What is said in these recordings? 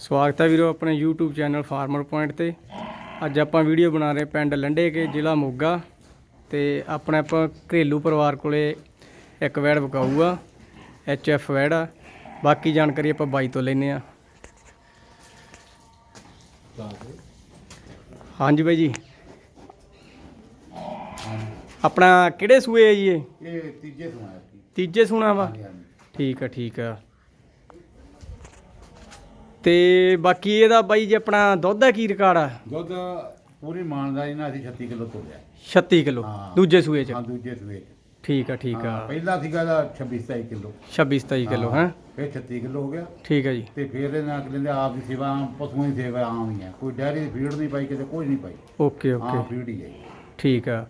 ਸਵਾਗਤ ਹੈ ਵੀਰੋ ਆਪਣੇ YouTube ਚੈਨਲ ਫਾਰਮਰ ਪੁਆਇੰਟ ਤੇ। ਅੱਜ ਆਪਾਂ ਵੀਡੀਓ ਬਣਾ ਰਹੇ ਪਿੰਡ ਲੰਡੇਕੇ ਜ਼ਿਲ੍ਹਾ ਮੋਗਾ ਤੇ ਆਪਣੇ ਆਪਾਂ ਘਰੇਲੂ ਪਰਿਵਾਰ ਕੋਲੇ ਇੱਕ ਵੈੜ ਵਿਕਾਊ ਆ ਐਫ ਵੈੜ ਆ। ਬਾਕੀ ਜਾਣਕਾਰੀ ਆਪਾਂ ਬਾਈ ਤੋਂ ਲੈਨੇ ਆ ਹਾਂਜੀ ਬਾਈ ਜੀ। ਆਪਣਾ ਕਿਹੜੇ ਸੂਏ ਆ ਜੀ ਇਹ? ਇਹ ਤੀਜੇ ਤੋਂ ਆਇਆ ਸੀ ਤੀਜੇ ਸੂਣਾ ਵਾ? ਠੀਕ ਆ ਠੀਕ ਆ। ਤੇ ਬਾਕੀ ਇਹਦਾ ਬਾਈ ਜੀ ਆਪਣਾ ਦੁੱਧ ਦਾ ਕੀ ਰਿਕਾਰਡ ਆ? ਦੁੱਧ ਪੂਰੀ ਇਮਾਨਦਾਰੀ ਨਾਲ ਅਸੀਂ 36 ਕਿਲੋ ਤੋਲਿਆ 36 ਕਿਲੋ ਹਾਂ। ਦੂਜੇ ਸੂਏ ਚ? ਹਾਂ ਦੂਜੇ ਸੂਏ ਚ। ਠੀਕ ਆ ਠੀਕ ਆ। ਹਾਂ, ਪਹਿਲਾ ਸੀਗਾ ਦਾ 26 27 ਕਿਲੋ। 26 27 ਕਿਲੋ ਹੈ ਫਿਰ 36 ਕਿਲੋ ਹੋ ਗਿਆ। ਠੀਕ ਆ ਜੀ। ਤੇ ਫਿਰ ਇਹਦੇ ਨਾਲ ਕਹਿੰਦੇ ਆਪ ਦੀ ਸੇਵਾ ਆਮ ਪਸ਼ੂਆਂ ਦੀ ਸੇਵਾ ਆਮ ਹੀ ਹੈ ਕੋਈ ਡੈਰੀ ਦੀ ਫੀਡ ਨਹੀਂ ਪਾਈ ਕਿਤੇ ਕੁਝ ਨਹੀਂ ਪਾਈ। ਓਕੇ ਆਮ ਓਕੇ ਫੀਡ ਹੀ ਹੈ ਠੀਕ ਆ।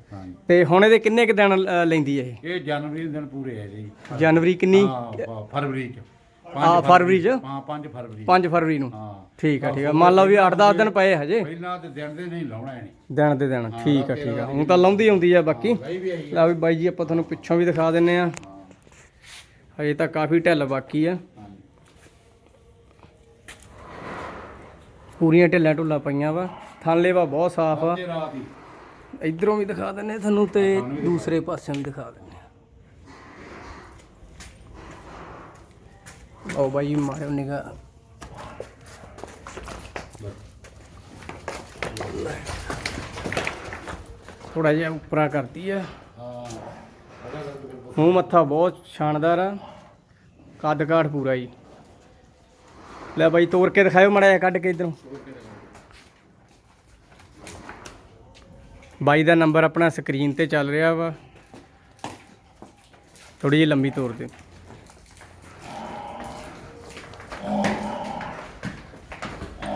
ਤੇ ਹੁਣ ਇਹਦੇ ਕਿੰਨੇ ਕੁ ਦਿਨ ਅ, ਲੈਂਦੀ ਹੈ ਇਹ? ਇਹ ਜਨਵਰੀ ਦੇ ਦਿਨ ਪੂਰੇ ਹੈ ਜੀ। ਜਨਵਰੀ ਕਿੰਨੀ? ਹਾਂ ਫਰਵਰੀ ਚ। ਹਾਂ, ਫਰਵਰੀ ਚ? ਹਾਂ 5 ਫਰਵਰੀ। 5 ਫਰਵਰੀ ਨੂੰ। ਹਾਂ। ਠੀਕ ਆ ਠੀਕ ਆ। ਮੰਨ ਲਓ ਵੀ 8-10 ਦਿਨ ਪਏ ਹਜੇ। ਪਹਿਲਾਂ ਤੇ ਦਿਨ ਦੇ ਨਹੀਂ ਲਾਉਣਾ ਇਹਨੇ। ਦਿਨ ਦੇ ਦਿਨ ਠੀਕ ਆ ਠੀਕ ਆ। ਹੁਣ ਤਾਂ ਲਾਉਂਦੀ ਆਉਂਦੀ ਆ ਬਾਕੀ। ਲੈ ਵੀ ਬਾਈ ਜੀ ਆਪਾਂ ਤੁਹਾਨੂੰ ਪਿੱਛੋਂ ਵੀ ਦਿਖਾ ਦਿੰਨੇ ਆ। ਹਜੇ ਤਾਂ ਕਾਫੀ ਢਿੱਲ ਬਾਕੀ ਆ। ਪੂਰੀਆਂ ਢਿੱਲਾਂ ਢੁੱਲਾਂ ਪਈਆਂ ਵਾ। ਥਾਂਲੇ ਵਾ ਬਹੁਤ ਸਾਫ਼ ਆ। ਇਧਰੋਂ ਵੀ ਦਿਖਾ ਦਿੰਨੇ ਤੁਹਾਨੂੰ ਤੇ ਦੂਸਰੇ ਪਾਸਿਓਂ ਵੀ ਦਿਖਾ ਦਿੰਨੇ ਆਓ ਬਾਈ ਮਾਰਿਓ ਨਿਗਾ ਥੋੜਾ ਜਿਹਾ ਉੱਪਰਾ ਕਰਤੀ ਆ। ਮੂੰਹ ਮੱਥਾ ਬਹੁਤ ਸ਼ਾਨਦਾਰ ਆ ਕੱਦ ਕਾਠ ਪੂਰਾ ਜੀ। ਲੈ ਬਾਈ, ਤੋੜ ਕੇ ਦਿਖਾਇਓ ਮੜਾ ਜਿਹਾ, ਕੱਢ ਕੇ ਇਧਰੋਂ। ਬਾਈ ਦਾ ਨੰਬਰ ਆਪਣਾ ਸਕਰੀਨ ਤੇ ਚੱਲ ਰਿਹਾ ਵਾ। ਥੋੜੀ ਜਿਹੀ ਲੰਬੀ ਤੋਰ ਤੇ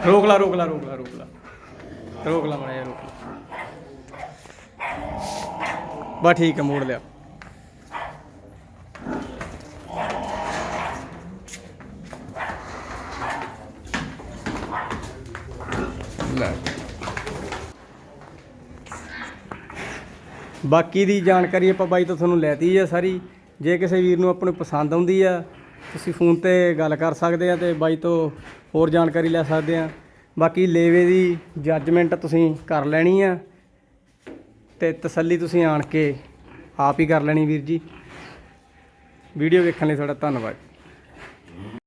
ਰੋਕ ਲਾ ਰੋਕ ਲਾ ਰੋਕ ਲਾ ਰੋਕ ਲਾ। ਰੋਕ ਲਾ ਮੜਾ ਰੋਕ ਲਾ। ਬਸ ਠੀਕ ਹੈ ਮੋੜ ਲਿਆ। ਬਾਕੀ ਦੀ ਜਾਣਕਾਰੀ ਆਪਾਂ ਬਾਈ ਤੋਂ ਤੁਹਾਨੂੰ ਲੈਤੀ ਆ ਸਾਰੀ। ਜੇ ਕਿਸੇ ਵੀਰ ਨੂੰ ਆਪਾਂ ਨੂੰ ਪਸੰਦ ਆਉਂਦੀ ਆ ਤੁਸੀਂ ਫੋਨ ਤੇ ਗੱਲ ਕਰ ਸਕਦੇ ਆ ਤੇ ਬਾਈ ਤੋਂ ਹੋਰ ਜਾਣਕਾਰੀ ਲੈ ਸਕਦੇ ਆ। ਬਾਕੀ ਲੇਵੇ ਦੀ ਜੱਜਮੈਂਟ ਤੁਸੀਂ ਕਰ ਲੈਣੀ ਆ ਤੇ ਤਸੱਲੀ ਤੁਸੀਂ ਆਣ ਕੇ ਆਪ ਹੀ ਕਰ ਲੈਣੀ ਵੀਰ ਜੀ। ਵੀਡੀਓ ਵੇਖਣ ਲਈ ਤੁਹਾਡਾ ਧੰਨਵਾਦ।